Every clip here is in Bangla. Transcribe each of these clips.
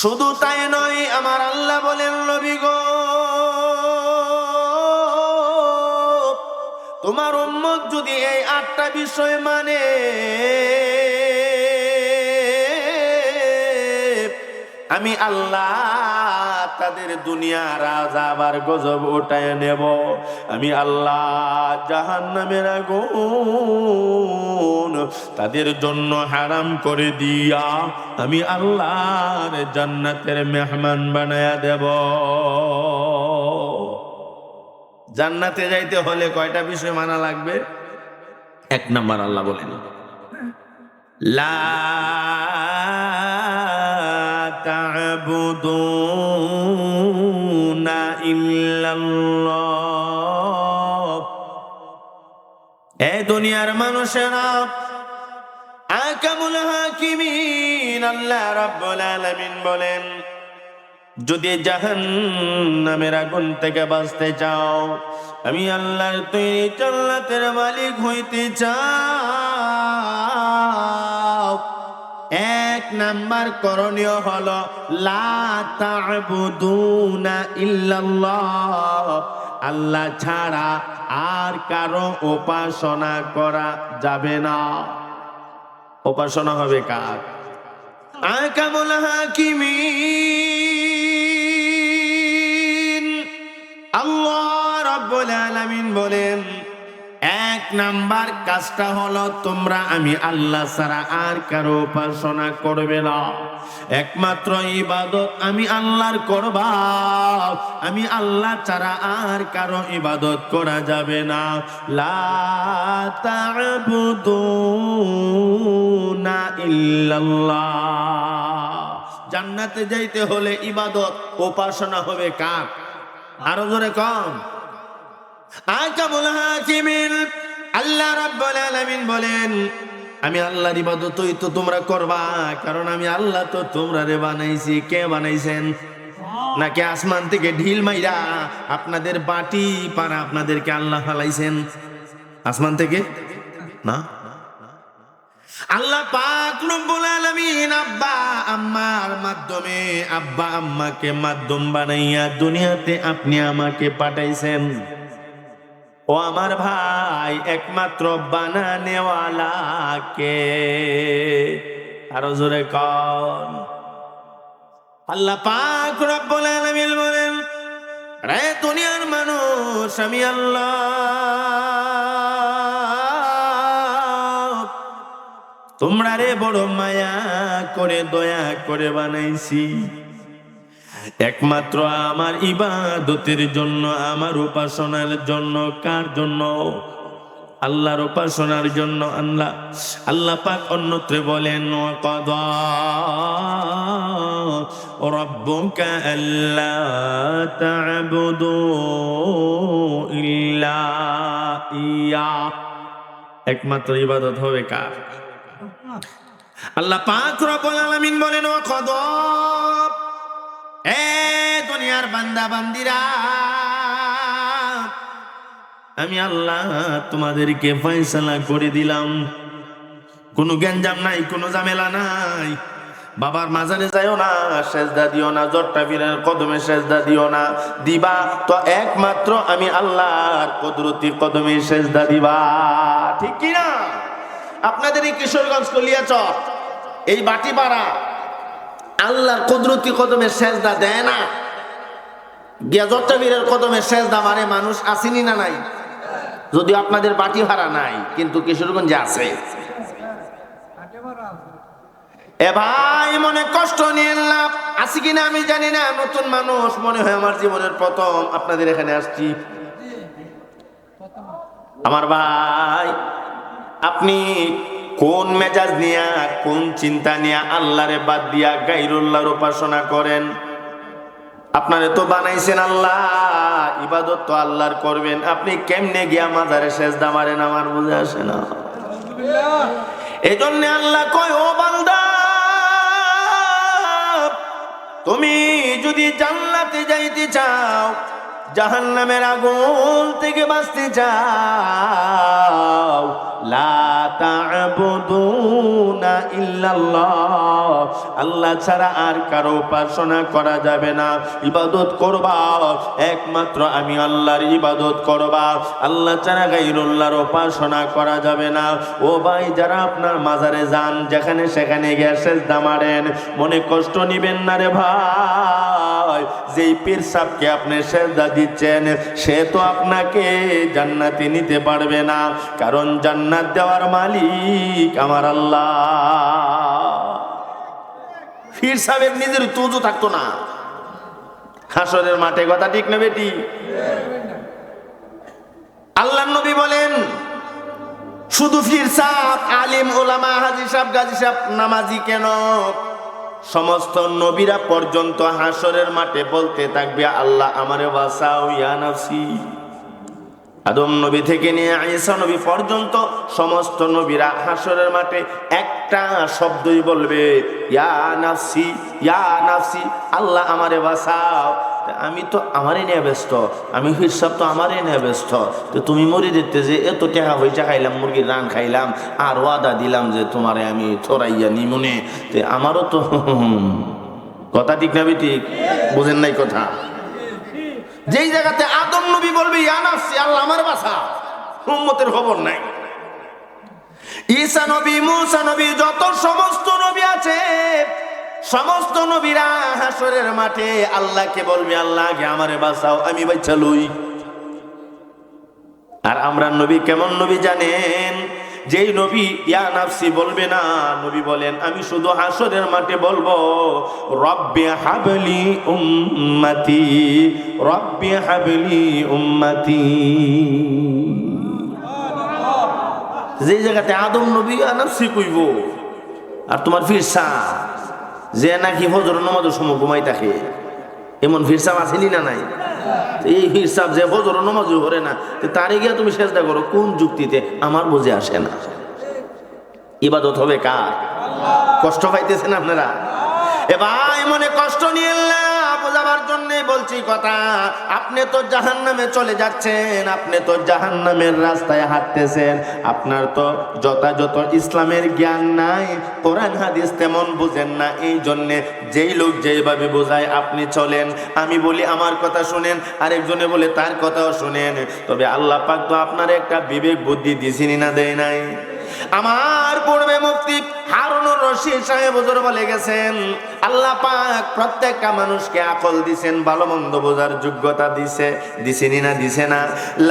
শুধু তাই নয়, আমার আল্লাহ বলেন, নবী গো, তোমার উম্মত যদি এই আটটা বিষয় মানে আমি আল্লাহ তাদের দুনিয়ার আজাব আর গজব ওটায় নেব। আমি আল্লাহ জাহান্নামের আগুন তাদের জন্য হারাম করে দিয়া আমি আল্লাহর জান্নাতের মেহমান বানায়া দেব। জান্নাতে যাইতে হলে কয়টা বিষয় মানা লাগবে? এক নাম্বার আল্লাহ বলেন, লা তা'বুদুনা ইল্লাল্লাহ এ দুনিয়ার মানুষেরা, আকামুল হাকিমিন আল্লাহ রাব্বুল আলামিন বলেন, যদি জাহান্নামের আগুন থেকে বাঁচতে চাও, আমি আল্লাহর তৈরি জান্নাতের মালিক হইতে চাও এক নাম্বার করণীয় হলো, লা ইল্লাল্লাহ। আল্লাহ ছাড়া আর কারও উপাসনা করা যাবে না। উপাসনা হবে কার? আকামুল হাকিমিন। আল্লাহ রাব্বুল আলামিন বলেন নাম্বার কাজটা হলো, তোমরা আমি আল্লাহ ছাড়া আর কারও উপাসনা করবে না। একমাত্র ইবাদত, আমি আল্লাহর করবা আমি আল্লাহ ছাড়া আর কারও ইবাদত করা যাবে না। লা জান্নাতে যাইতে হলে ইবাদত, উপাসনা হবে কার? আরও জোরে কম। আকামুল হাকিমিন। আল্লাহ রাব্বুল আলামিন বলেন, আমি আল্লাহর ইবাদতই তো তোমরা করবা, কারণ আমি আল্লাহ তো তোমরা রে বানাইছি। কে বানাইছেন? নাকি আসমান থেকে ঢিল মাইরা আপনাদের বাটি পারা আপনাদেরকে আল্লাহ ফালাইছেন? আসমান থেকে? না? আল্লাহ পাক রব্বুল আলামিন আব্বা আম্মার মাধ্যমে, আব্বা আম্মাকে মাধ্যম বানাইয়া দুনিয়াতে আপনি আমাকে পাঠাইছেন। ও আমার ভাই, একমাত্র বানানেওয়ালা কে আরও জোরে কন। আল্লাহ পাক রব্বুল আলামিন বলেন, রে দুনিয়ার মানুষ, আমি আল্লাহ। তোমরা রে বড় মায়া করে, দয়া করে বানাইছি। একমাত্র আমার ইবাদতের জন্য আমার উপাসনার জন্য কার জন্য? আল্লাহর উপাসনার জন্য আল্লাহ আল্লাহ পাক অন্যত্রে বলেন কদ ইয়া। একমাত্র ইবাদত হবে কার? আল্লাহ পাক। রব্বুল আলামিন বলেন ও কদ এ দুনিয়ার বান্দা বান্দিরা আমি আল্লাহ তোমাদেরকে ফয়সালা করে দিলাম। কোনো গ্যাঞ্জাম নাই, কোনো ঝামেলা নাই। বাবার মাজারে যাইও না, সেজদা দিও না জট্টা বীরের কদমে সেজদা দিও না, দিবা তো একমাত্র আমি আল্লাহর কদরতি কদমে সেজদা দিবা। ঠিক কি না আপনাদের এই কিশোরগঞ্জ কলিয়াচর, এই বাটিপাড়া আল্লাহর কুদরতি কদমে সেজদা দেয় না। গিয়াজত্তা বীরের কদমে সেজদা মানে মানুষ আসেনি না নাই? যদি আপনাদের বাটি ভাড়া নাই, কিন্তু কিশোরগঞ্জে আছে। এ ভাই, মনে কষ্ট নিয়ে লাভ। আসি কিনা আমি জানি না। নতুন মানুষ, মনে হয় আমার জীবনের প্রথম। আপনাদের এখানে আসছি। আমার ভাই, আপনি কোন মেজাজ নিয়া, কোন চিন্তা নিয়া আল্লাহরে বাদ দিয়া গাইরুল্লাহর উপাসনা করেন? আপনারে তো বানাইছেন আল্লাহ, ইবাদত তো আল্লাহর করবেন। আপনি কেমনে গিয়া মাজারে সেজদা মারেন আমার বুঝে আসে না। এই জন্য আল্লাহ কয়, ও বান্দা, তুমি যদি জান্নাতে যাইতে চাও, জাহান্নামের আগুন থেকে বাঁচতে চাও আল্লাহ ছাড়া আর কারও উপাসনা করা যাবে না। ইবাদত করবা। একমাত্র আমি আল্লাহর ইবাদত করবা। আল্লাহ ছাড়া গাইরুল্লাহর উপাসনা করা যাবে না। ও ভাই, যারা আপনার মাজারে যান, যেখানে সেখানে গিয়ে সেজদা মারেন, মনে কষ্ট নিবেন না রে ভাই। যেই পীর সাহকে আপনি সেজদা দিচ্ছেন, সে তো আপনাকে জান্নাতে নিতে পারবে না। কারণ জান্নাত দেওয়ার মালিক আমার আল্লাহ। পীর সাহেবের নিজের তুজু থাকতো না। হাসরের মাঠে কথা ঠিক না বেটি? আল্লাহ নবী বলেন, শুধু ফির সাপ আলিম, ওলামা, হাজি সাহ গাজী সাহ নামাজি কেন? সমস্ত নবীরা পর্যন্ত হাসরের মাঠে বলতে থাকবে, আল্লাহ আমারে বাসাও আদম নবী থেকে নিয়ে আয়েসা নবী পর্যন্ত সমস্ত নবীরা হাসরের মাঠে একটা শব্দই বলবে, ইয়া নাফসি ইয়া নাফসি, আল্লাহ আমারে বাসাও আমি তো আমারই নিয়ে ব্যস্ত, আমি হিসাব তো আমারই নিয়ে ব্যস্ত। তো তুমি মরি দিতে যে এত টাকা পয়সা খাইলাম, মুরগির রান খাইলাম, আর ওয়াদা দিলাম যে তোমারে আমি থরাইয়া নিমুনে তে আমারও তো, কথা ঠিক না ঠিক বুঝেন নাই কথা? যেই জায়গাতে আদম নবী বলবে, ইয়া নাফসি, আল্লাহ আমার বাসা উম্মতের খবর নাই। ঈসা নবী, মুসা নবী, যত সমস্ত নবী আছে সমস্ত নবীরা হাসরের মাঠে আল্লাহকে বলবে, আল্লাহকে আমারে বাঁচাও, আমি বাচ্চা লই। আর আমরা নবী কেমন নবী জানেন? যেই নবী, ইয়া নাফসি বলবে না। নবী বলেন, আমি শুধু হাসরের মাঠে বলব, রব্বে হাবলি উম্মতি, রব্বে হাবলি উম্মতি। যে জায়গাতে আদম নবী, ইয়া নাফসি কইব। আর তোমার ফিরসা? যে নাকি ফজর নমাজের সময় ঘুমাই থাকে। এমন ফিরসাপ আসেনি না নাই? এই হিসাব যে ফজর নমাজ করে না তারে গিয়ে তুমি চেষ্টা করো, কোন যুক্তিতে? আমার বুঝে আসে না। ইবাদত হবে কার? কষ্ট পাইতেছেন আপনারা? এবার মনে কষ্ট নিয়ে বোঝাবার জন্য বলছি কথা, আপনি তো জাহান নামে চলে যাচ্ছেন, আপনি তো জাহান নামের রাস্তায় হাঁটতেছেন, আপনার তো যথাযথ ইসলামের জ্ঞান নাই, কোরআন হাদিস তেমন বুঝেন না, এই জন্যে যেই লোক যেইভাবে বোঝায় আপনি চলেন, আমি বলি আমার কথা শুনেন, আরেকজনে বলে তার কথাও শুনেন, তবে আল্লাহ পাক তো আপনার একটা বিবেক বুদ্ধি দিছিনি না, দেয় নাই। আমার পূর্বে মুক্তি হারুনুর রশিদ সাহেব হুজুর বলে গেছেন, আল্লাহ পাক প্রত্যেকটা মানুষকে আকল দিছেন, ভালো মন্দ বোঝার যোগ্যতা দিছে, দিছেনি না, দিছে না।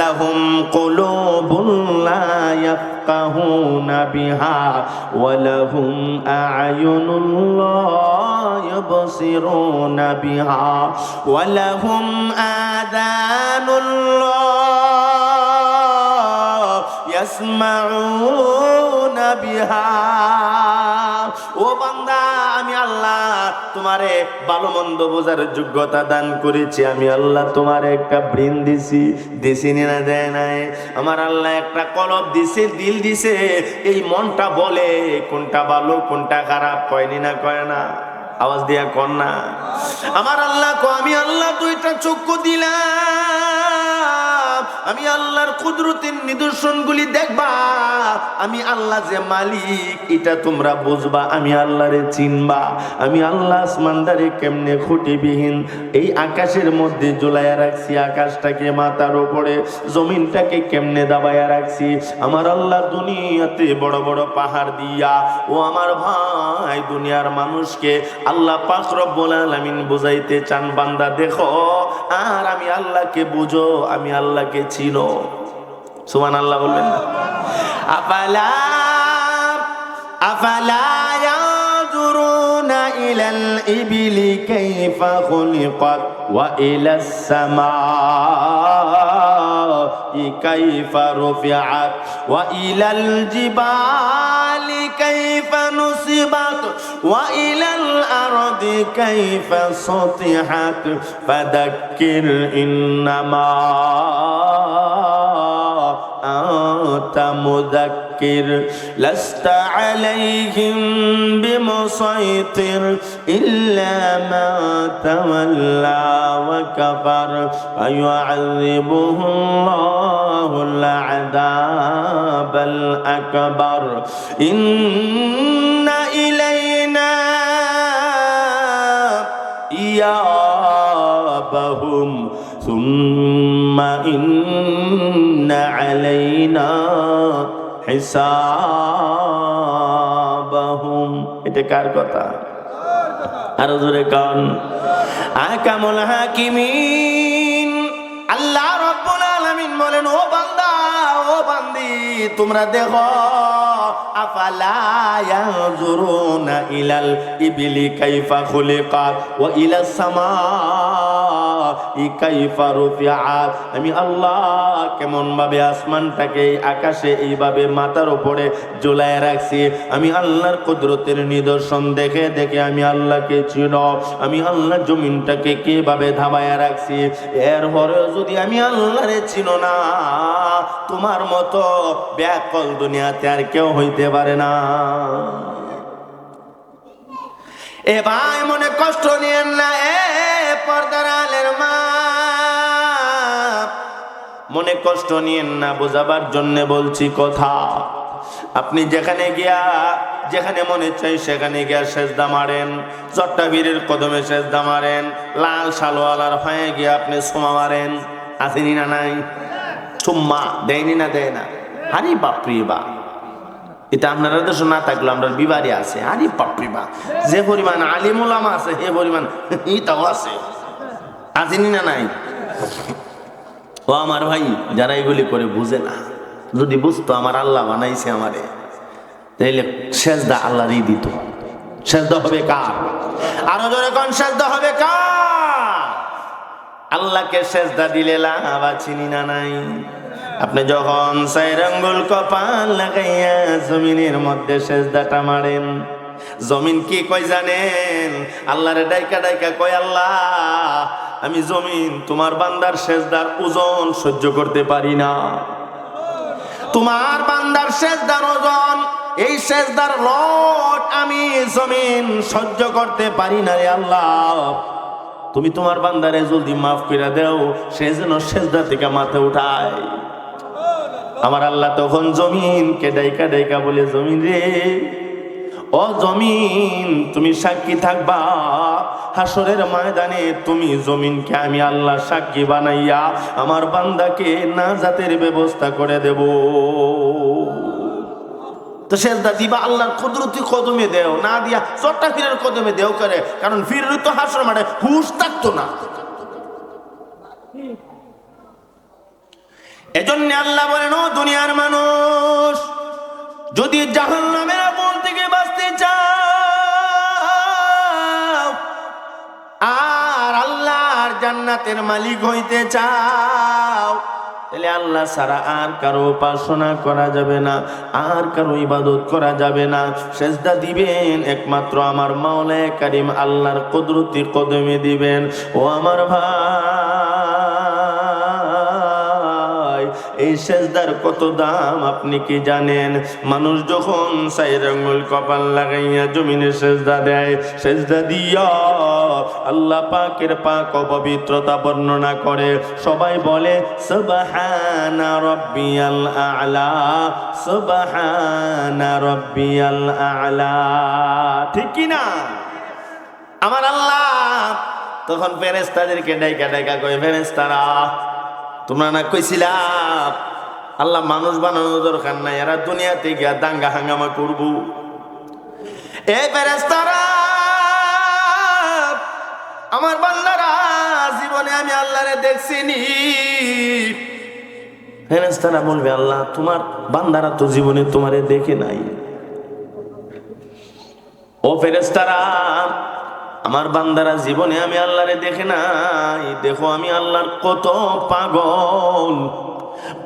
লাহুম কুলুবুন লা ইয়াফকাহুনা বিহা ওয়া লাহুম আ'য়ুনুন লা ইবসিরুনা বিহা ওয়া লাহুম আদানুন লা ইয়াসমাউনা বিহা। ও বান্দা, আমি আল্লাহ তোমারে ভালো মন্দ বোঝার যোগ্যতা দান করেছি। আমি আল্লাহ তোমার একটা ব্রেন দিছি দিছি না দেয় নাই। আমার আল্লাহ একটা কলব দিছে, দিল দিছে। এই মনটা বলে, কোনটা ভালো, কোনটা খারাপ কয়নি না কয় না। আওয়াজ দিয়া কর না। আমার আল্লাহ আমি আল্লাহ দুইটা চক্ষু দিলাম। আমি আল্লাহর কুদরতের নিদর্শনগুলি দেখবা। আমি আল্লাহ যে মালিক, এটা তোমরা বুঝবা। আমি আল্লাহরে চিনবা। আমি আল্লাহ আসমানদারে কেমনে খুঁটিবিহীন? এই আকাশের মধ্যে ঝুলাইয়া রাখছি, আকাশটাকে মাথার উপরে, জমিনটাকে কেমনে দাবাইয়া রাখছি? আমার আল্লাহ দুনিয়াতে বড় বড় পাহাড় দিয়া, ও আমার ভাই দুনিয়ার মানুষকে আল্লাহ পাক রব্বুল আলামিন বুঝাইতে চান। বান্দা দেখো, আর আমি আল্লাহকে বুঝো, আমি আল্লাহকে চিনো সুমান আল্লাহ বলবেন না আফালা আফালা ينظرون إلى الإبل كيف خلقت وإلى السماء كيف رفعت وإلى الجبال كيف نصبت وإلى الأرض كيف سطحت فذكر إنما أنت مذكر لست عليهم بمسيطر إلا من تولى كفر فيعذبه الله العذاب الأكبر. إن إلينا إيابهم. ثم إن علينا হিসাবাহুম এটা কার কথা আরো জোরে কান আকামুল হাকিমিন আল্লাহ রাব্বুল আলামিন বলেন ও বান্দা ও বান্দি তোমরা দেখো আফালা ইয়ানজুরুনা ইলাল ইবিলি কাইফা খুলিকাত ওয়া ইলাস সামাই কাইফা রুফিআত আমি আল্লাহ কেমন ভাবে আসমানটাকে আকাশে এইভাবে মাথার উপরে ঝুলায় রাখছি। আমি আল্লাহর কুদরতের নিদর্শন দেখে দেখে আমি আল্লাহকে চিন। আমি আল্লাহ জমিনটাকে কীভাবে ধাবায় রাখছি? এর পরেও যদি আমি আল্লাহরে চিনো না, তোমার মতো ব্যাকল দুনিয়াতে আর কেউ হইতে পারে না। এ ভাই মনে কষ্ট নিয়েন না, এ পর্দার আলের মা মনে কষ্ট নিয়েন না, বোঝাবার জন্য বলছি কথা। আপনি যেখানে গিয়া, যেখানে মনে চাই সেখানে গিয়া সেজদা মারেন। চট্টাবীরের কদমে সেজদা মারেন। লাল সালোয়ালার হয়ে গিয়া আপনি সোমা মারেন। আসেনি না নাই? সুম্মা দেয়নি না দেয় না? হারি বাপরি বা। এটা আপনারা দেশ না থাকল, আমরা বিবারে আছে। আরে বাপরি বা যে পরিমাণ আলিমুলামা আছে সে পরিমাণ ইটাও আছে। আসেনি না নাই? ও আমার ভাই, যারা এগুলি করে বুঝে না, যদি বুঝতো আমার আল্লাহ বানাইছে আমারে, তাইলে সেজদা আল্লাহরই দিত। সেজদা হবে কার? আরও জোরে কোন, সেজদা হবে কার? আল্লাহকে সেজদা দিলে লাভ চিনি না নাই? আপনি যখন সাইরাঙ্গুল কপাল লাগাইয়া জমিনের মধ্যে সেজদাটা মারেন, জমিন কি কই জানেন? আল্লাহরে ডাইকা ডাইকা কয়, আল্লাহ, আমি জমিন তোমার বান্দার সেজদার ওজন সহ্য করতে পারি না। তোমার বান্দার সেজদার ওজন, এই সেজদার লট আমি জমিন সহ্য করতে পারি না রে আল্লাহ। তুমি তোমার বান্দারে জলদি মাফ করে দাও, সে যেন সেজদা থেকে মাথা উঠায়। আমার আল্লাহ তখন জমিন কে ডাইকা ডাইকা বলে, জমিন রে, ও জমিন, তুমি সাক্ষী থাকবা। হাসরের ময়দানে তুমি জমিনকে আমি আল্লাহ সাক্ষী বানাইয়া আমার বান্দাকে না জাতের ব্যবস্থা করে দেব। তো সেজদা দিবা আল্লাহর কুদরতি কদমে দেও, না দিয়া চট্টা ফিরের কদমে দেও করে। কারণ ফিরের তো হাসর মাঠে হুশ থাকতো না। এজন্য আল্লাহ বলেন, ও দুনিয়ার মানুষ, যদি জাহান্নামের আগুন থেকে বাঁচতে চাও, আর আল্লাহর জান্নাতের মালিক হইতে চাও, তাহলে আল্লাহ ছাড়া আর কারও উপাসনা করা যাবে না, আর কারও ইবাদত করা যাবে না। সেজদা দিবেন একমাত্র আমার মাওলায় কারিম আল্লাহর কুদরতি কদমে দিবেন। ও আমার ভাই এই সেজদার কত দাম আপনি কি জানেন? মানুষ যখন সাইর আঙ্গুল কপাল লাগাইয়া জমিনে সেজদা দেয়, সেজদা দিয়া আল্লাহ পাকের পাক ও পবিত্রতা বর্ণনা করে। সবাই বলে, সুবহানা রব্বিয়াল আ'লা, সুবহানা রব্বিয়াল আ'লা। ঠিক কি না? আমার আল্লাহ তখন ফেরেস্তাদেরকে ডাইকা ডাইকা কই ফেরেস্তারা তোমরা না কইছিলাম আল্লাহ মানুষ বানানো দরকার নাই, এরা দুনিয়াতে গিয়া দাঙ্গা হাঙ্গামা করব। এই ফেরেস্তারা আমার বান্দারা, জীবনে আমি আল্লাহরে দেখছিনি। ফেরেস্তারা বলবে, আল্লাহ, তোমার বান্দারা তো জীবনে তোমারে দেখে নাই। ও ফেরেস্তারা আমার বান্দারা জীবনে আমি আল্লাহরে দেখে নাই। দেখো আমি আল্লাহর কত পাগল।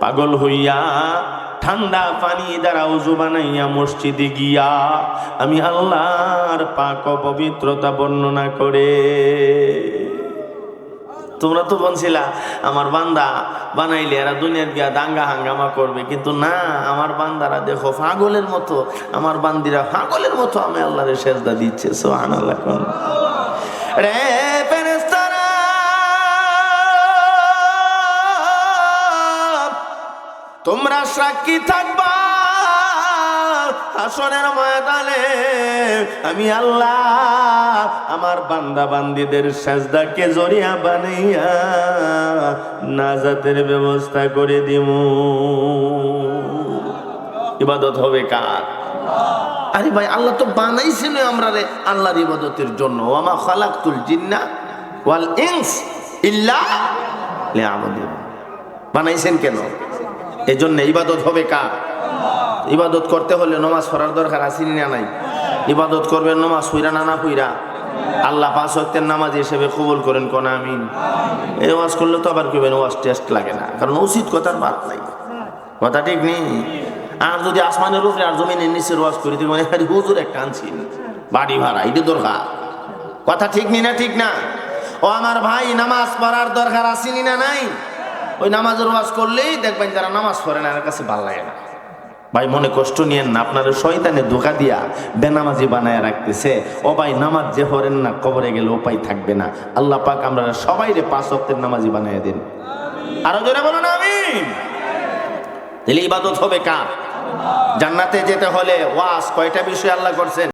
পাগল হইয়া ঠান্ডা পানি দ্বারা উজু বানাইয়া মসজিদে গিয়া আমি আল্লাহর পাক পবিত্রতা বর্ণনা করে। তোমরা তো বলছিলা, আমার বান্দা বানাইলে এরা দুনিয়ার গিয়া দাঙ্গা হাঙ্গামা করবে। কিন্তু না, আমার বান্দারা দেখো পাগলের মতো, আমার বান্দিরা পাগলের মতো আমি আল্লাহরে সেজদা দিচ্ছে সোহান আল্লাহ রে তোমরা সাক্ষী থাকবা আসনের ময়দানে। আমি আল্লাহ আমার বান্দা বান্দিদের সাজদাকে জড়িয়া বানাইয়া নাজাতের ব্যবস্থা করে দিব ইবাদত হবে কার? আরে ভাই, আল্লাহ তো বানাইছিল আমরা রে আল্লাহর ইবাদতের জন্য। ওয়ামা খালাকতুল জিন্না ওয়াল ইনস ইল্লা লিয়াবুদুন। বানাইছেন কেন? এই জন্য ইবাদত হবে কার? ইবাদত করতে হলে নমাজ পড়ার দরকার আছে না নাই? ইবাদত করবেন, নমাজ পইরা না না পইরা আল্লাহ পাঁচ ওয়াক্তের নামাজ হিসেবে কবুল করেন, কোন আমিন? এই ওয়াজ করলে তো আবার কেবেন ওয়াজ টেস্ট লাগে না। কারণ উচিত কথার বাদ নাই। কথা ঠিক নেই? আর যদি আসমানের উপরে আর জমিনের নিচে ওয়াজ করি তো মানে হুজুর একটা আনছিন বাড়ি ভাড়া, এটা দরকার। কথা ঠিক নি না ঠিক না? ও আমার ভাই, নামাজ পড়ার দরকার আসেনি না নাই? ওই নামাজের ওয়াজ করলেই দেখবেন যারা নামাজ পড়ে না এর কাছে ভালো লাগে না। ভাই, মনে কষ্ট নিয়েন না, আপনার শয়তানে ধোকা দিয়া বেনামাজি বানায় রাখতেছে। ও ভাই, নামাজ যে হরেন না, কবরে গেলে উপায় থাকবে না। আল্লাহ পাক আমরা সবাই রে পাঁচ অক্টের নামাজি বানায় দিন। আরও জোরে বলুন আমি তাহলে ইবাদত হবে কার? জান্নাতে যেতে হলে ওয়াস কয়টা বিষয় আল্লাহ করছেন?